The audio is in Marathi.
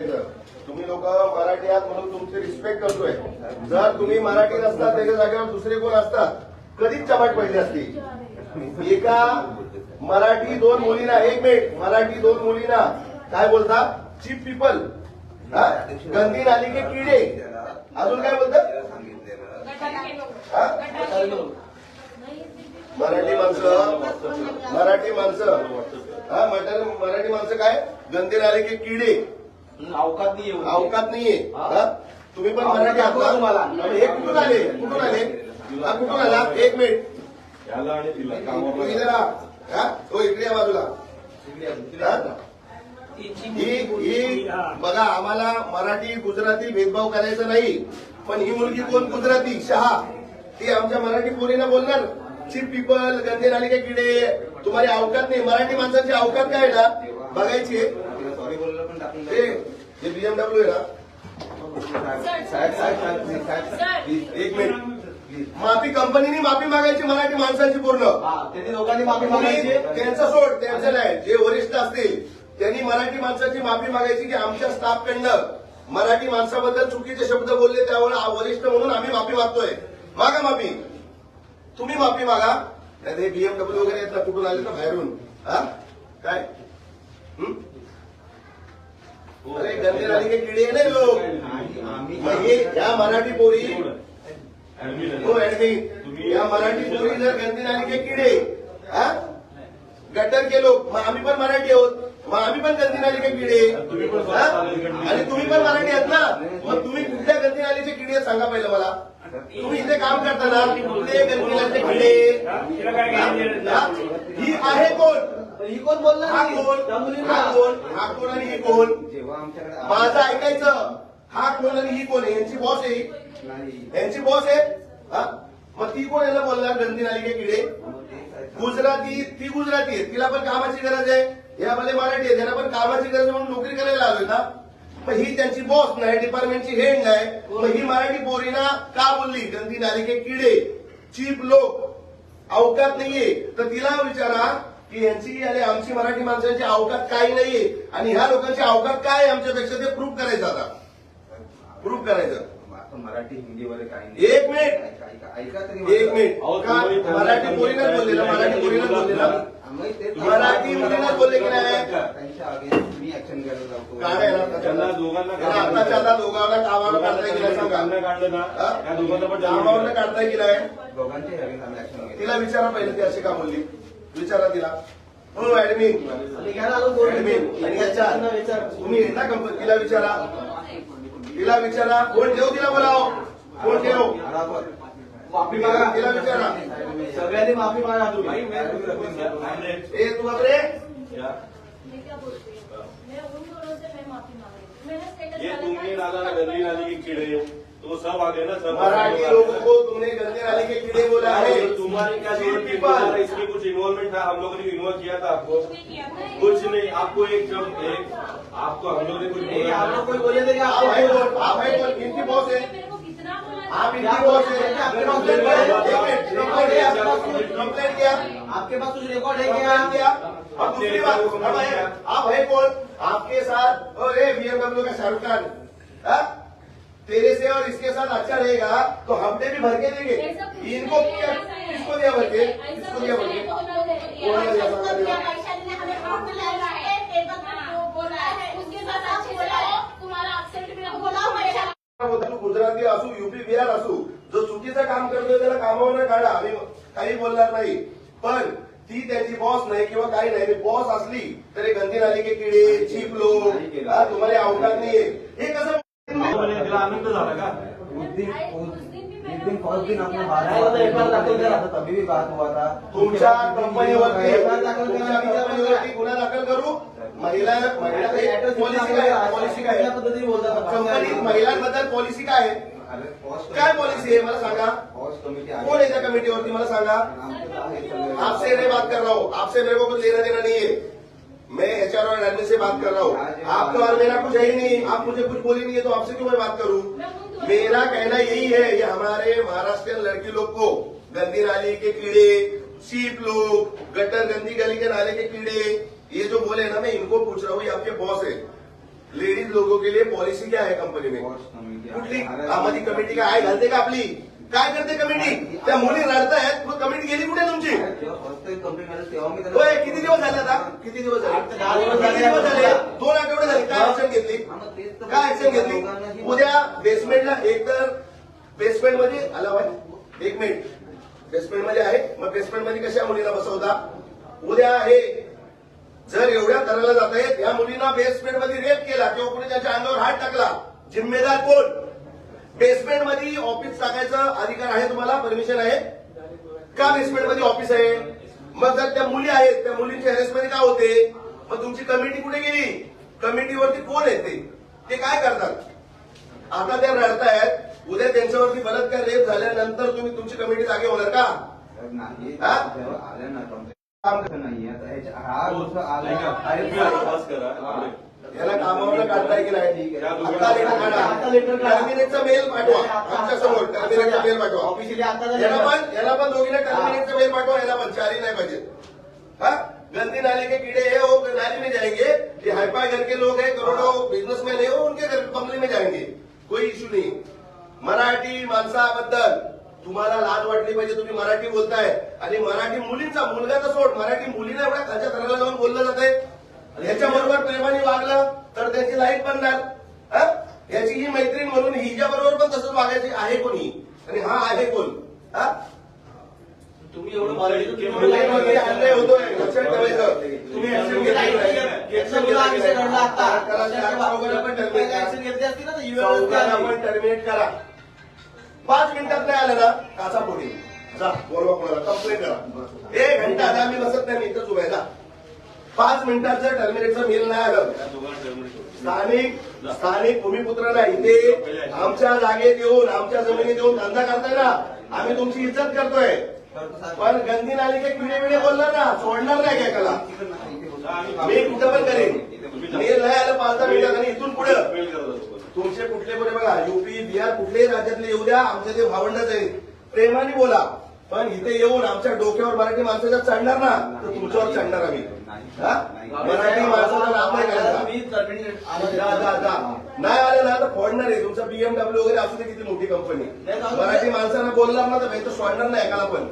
तुम्ही लोक मराठी आहात म्हणून तुमची रिस्पेक्ट करतोय. जर तुम्ही मराठी नसतात त्याच्या जागेवर दुसरे कोण असतात? कधीच चपाट पडली असती. एका मराठी दोन मुलींना एक मिनिट मराठी दोन मुलींना काय बोलता चीप पीपल गंदी नाली के किडे? अजून काय बोलतात? मराठी माणसं मराठी माणसं. हा मराठी माणसं काय? गंदी नाली के किडे? अवकात नाही येऊ अवकात नाहीये. हा? तुम्ही पण मराठी आहात? तुम्हाला. हे कुठून आले? कुठून आले? हा कुठून आला? एक मिनिट. याला आणि तिला. तू हा? तो इकडे या बाजूला. हा? ही ही बघा आम्हाला मराठी गुजराती भेदभाव करायचा नाही. पण ही मुलगी कोण? गुजराती. शहा. ती आमच्या मराठी पोरीनं बोलणार. चिप पीपल गंदे नाली के किडे. तुम्हाला अवकात नाही. मराठी माणसाची अवकात काय ना? बघायची. जे बीएमडब्ल्यू आहे ना एक मिनिट. माफी कंपनीने माफी मागायची मराठी माणसाची पूर्ण. हा त्यांनी दोघांनी माफी मागायची. त्यांचं सोड त्यांचं नाही. जे वरिष्ठ असतील त्यांनी मराठी माणसाची माफी मागायची की आमच्या स्टाफकडनं मराठी माणसाबद्दल चुकीचे शब्द बोलले त्यामुळे वरिष्ठ म्हणून आम्ही माफी मागतोय. मागा माफी. तुम्ही माफी मागा. नाही हे बीएमडब्ल्यू वगैरे आहेत ना कुठून आले तर बाहेरून. हा? काय? हं? अरे गंदे नाली के किडे नाही लोक? हे या मराठी पोरी. हो ऍडमिन. या मराठी पोरी जर गंदी नाली के किडे हा? गटर के लोक. मग आम्ही पण मराठी आहोत. मग आम्ही पण गंदी नाली के किडे हा? आणि तुम्ही पण मराठी आहात ना? मग तुम्ही कुठल्या गंदी नालीचे किडे सांगा पहिलं मला. तुम्ही इथे काम करताना कुठले गंदी नालीचे किडे हा? ही आहे कोण? ही कोण बोलणार हा नाही? कोण? त्या मुलींना. हा कोण? हा कोण आणि ही कोण? जेव्हा आमच्याकडे माझं ऐकायचं. हा कोण आणि ही कोण? आहे यांची बॉस आहे. नाही. यांची बॉस आहे? हा? मग ती कोण याला बोलणार? गंदी नाली के किडे. मग ते साहेब- गुजराती ती गुजराती आहे. तिला पण कामाची गरज आहे. या भले मराठी आहे. त्यांना पण कामाची गरज आहे म्हणून नोकरी करायला आलोय ना. मग ही त्यांची बॉस नाही डिपार्टमेंटची हेड नाही मग ही मराठी पोरीना का बोलली? गंदी नाली के किडे. चीप लोक. अवकात नाहीये. तर तिला विचारा की यांची आणि आमची मराठी माणसांची अवकात काही नाहीये. आणि ह्या लोकांची अवकात काय आमच्यापेक्षा ते प्रूव्ह करायचं आता. प्रूव्ह करायचं. मराठी हिंदी वगैरे काही नाही. एक मिनिट ऐका ऐका- ऐका तरी एक मिनिट मराठी पोरीनं बोललेलं मराठी पोरीनं बोललेलं. आम्ही ते- मराठी मुलीनं बोलले की नाही? त्यांच्या अगेन्स्ट मी ऍक्शन घ्यायला जातो काय आहे ना त्यांना दोघांना कामावर काढताय की नाही सांगा. ना हा? कामावर काढताय की नाही? दोघांचे अगेन्स्ट आम्ही ऍक्शन घेतो तिला विचारा पहिले ती अशी का बोलली? विचारा तिला. हो ऍडमिन ऍडमिन आणि याच्या तुम्ही येता कंपनी तिला विचारा. तिला विचारा. कोण ठेव तिला बोलाव? कोण ठेव? माफी मागा. तिला विचारा. सगळ्यांनी माफी मागा तुम्ही. ए तू बापरे मैं क्या बोलती. मैं उन दोनों से मैं माफी मांग रही मैंने स्टेटस ये डाला तुमने था, डाला ना गंदी नाली की कीड़े तो सब आ गए ना सब मराठी लोगों को तुमने गंदे नाले के कीड़े बोला है। तो तुम्हारी क्या ज़रूरत इसमें कुछ इन्वॉल्वमेंट था? हम लोगों ने इन्वॉल्व किया था आपको। कुछ नहीं आपको एक जब एक आपको हम लोग ने कुछ आप लोग कोई बोले थे आप है आपको आप है कौन इनकी बॉस है। आप इनकी बॉस है। कंप्लेंट किया? आपके पास कुछ रिकॉर्ड है? क्या? अब दूसरी बात है, आप है कौन? आपके साथ अरे बीएमडब्ल्यू का शाहरुख खान। हाँ? तेरे से और इसके साथ अच्छा रहेगा तो हमने भी भर के देंगे। इनको है, है। किसको दिया भर के? किसको दिया भर के? है। है। है है। गुजराती असू युपी बिहार असू जो चुकीचं काम करतोय त्याला कामावर काढा आम्ही काही बोलणार नाही। पण ती त्यांची बॉस नाही किंवा काही नाही. बॉस असली तरी गंदी नाली के किडे चीप लोक हा, तुम्हाला अवकाश नाहीये. हे कसं आनंद झाला का? उस दिन उस दिन दिन दाखल करा भी हुआ था तुमच्या कंपनीवरती दाखल तुमच्या कंपनीवरती गुन्हा दाखल करू महिला महिला पॉलिसी काय आहे? पॉलिसी काय आहे? पद्धतीने बोलतात महिलांबद्दल पॉलिसी काय आहे? काय पॉलिसी आहे? मला सांगा. committee आहे. कोण आहे त्या कमिटीवरती मला सांगा. आमचं तर आहे सगळं. आपसे नहीं बात कर रहा हूँ. आपसे मेरे को कुछ लेना देना नहीं है. मैं एच आर और एडमिन से बात कर रहा हूँ। आपका और मेरा कुछ है ही नहीं। आप मुझे कुछ बोली नहीं है तो आपसे क्यों मैं बात करूँ? मेरा कहना यही है ये हमारे महाराष्ट्रियन लड़की लोग को गंदी नाली के कीड़े सीप लोग गटर गंदी गली के नाले के कीड़े ये जो बोले ना मैं इनको पूछ रहा हूँ ये आपके बॉस है। लेडीज़ लोगों के लिए पॉलिसी क्या है कंपनी में? कुठली. कामाची कमिटी काय आहे घालते का आपली काय करते कमिटी त्या मुली रडतायत मग कमिटी गेली कुठे तुमची? होय किती दिवस झाले आता? किती दिवस झाले? दिवस झाले. किती दिवस झाले? दोन आठवडे झाले. काय ऍक्शन घेतली? काय ऍक्शन घेतली? उद्या बेसमेंटला एक तर बेसमेंटमध्ये आला बाय एक मिनिट बेसमेंटमध्ये आहे. मग बेसमेंटमध्ये कशा मुलीला बसवता? उद्या हे जर एवढ्या करायला जात आहेत या मुलींना बेसमेंटमध्ये रेप केला किंवा कोणी त्यांच्या अंगावर हात टाकला जिम्मेदार कोण? बेसमेंटमध्ये ऑफिस टाकायचा अधिकार आहे तुम्हाला? परमिशन आहे? का बेसमेंटमध्ये ऑफिस आहे? मग जर त्या मुली आहेत त्या मुलींच्या मध्ये काय होते? मग तुमची कमिटी कुठे गेली? कमिटीवरती कोण येते ते? काय करतात? आता त्या रडतायत. उद्या त्यांच्यावरती बलात्कार रेप झाल्यानंतर तुम्ही तुमची कमिटी जागे होणार का? नाही. आलं ना हा नाही हा. याला कामावर काढताय की नाही? ठीक आहे. आता लेटर काढा. टर्मिनेटचा मेल पाठवा. आमच्यासमोर टर्मिनेटचा मेल पाठवा. ऑफिशियली आता याला. पण याला पण दोघींना टर्मिनेटचा मेल पाठवा. याला पण चारी नाही पाहिजे. हाँ? गंदी नाले के कीड़े हैं वो नाली में जाएंगे. ये हाईफाई घर के लोग हैं करोड़ों बिजनेसमैन है वो उनके घर बंगले में जाएंगे. कोई इश्यू नहीं. मराठी माणसाबद्दल तुम्हाला लाज वाटली पाहिजे. तुम्ही मराठी बोलताय. आणि मराठी मुलींचा मुलगा तर सोड. मराठी मुलीला एवढ्या खालच्या थराला जाऊन बोललं जातंय ह्याच्याबरोबर प्रेमाने वागलं तर त्याची लाईफ बनणार हा? याची ही मैत्रीण म्हणून हिच्या बरोबर पण तसंच वागायची आहे कोणी? आणि हा आहे कोण? हा? तुम्ही एवढं. अन्याय होतोय. लक्षात ठेवायचं. ऍक्शन घेतली लाइट. रडलं आता. करा, ही टर्मिनेट पाच मिनिटात नाही आलं ना काचा पोटी जा बोलवा कोणाला. कंप्लेंट करा. एक घंटा मी बसत नाही मी इथंच उभा जा. पाच मिनिटाचं टर्मिनेटचं मेल नाही आलं स्थानिक स्थानिक भूमिपुत्रांना इथे आमच्या जागेत येऊन आमच्या जमिनीत येऊन धंदा करताय ना आम्ही तुमची इज्जत करतोय. पण गंदी नाली काही पिढे पिढे बोलणार ना सोडणार नाही काय कला मी कुठं पण करेन. मेल नाही आलं पाच दहा मिनिटात आणि इथून पुढे. तुमचे कुठले कुठे बघा युपी बिहार कुठल्याही राज्यातले येऊ द्या आमचे ते भावंडच आहेत. प्रेमाने बोला. पण इथे येऊन आमच्या डोक्यावर मराठी माणसाच्या चढणार ना तर तुमच्यावर चढणार आम्ही. मराठी माणसाचा नाव नाही करायचा. नाही आलं ना तर फोडणार आहे. तुमचं बीएमडब्ल्यू वगैरे असू दे किती मोठी कंपनी. मराठी माणसानं बोलणार ना तर सोडणार नाही एकाला पण.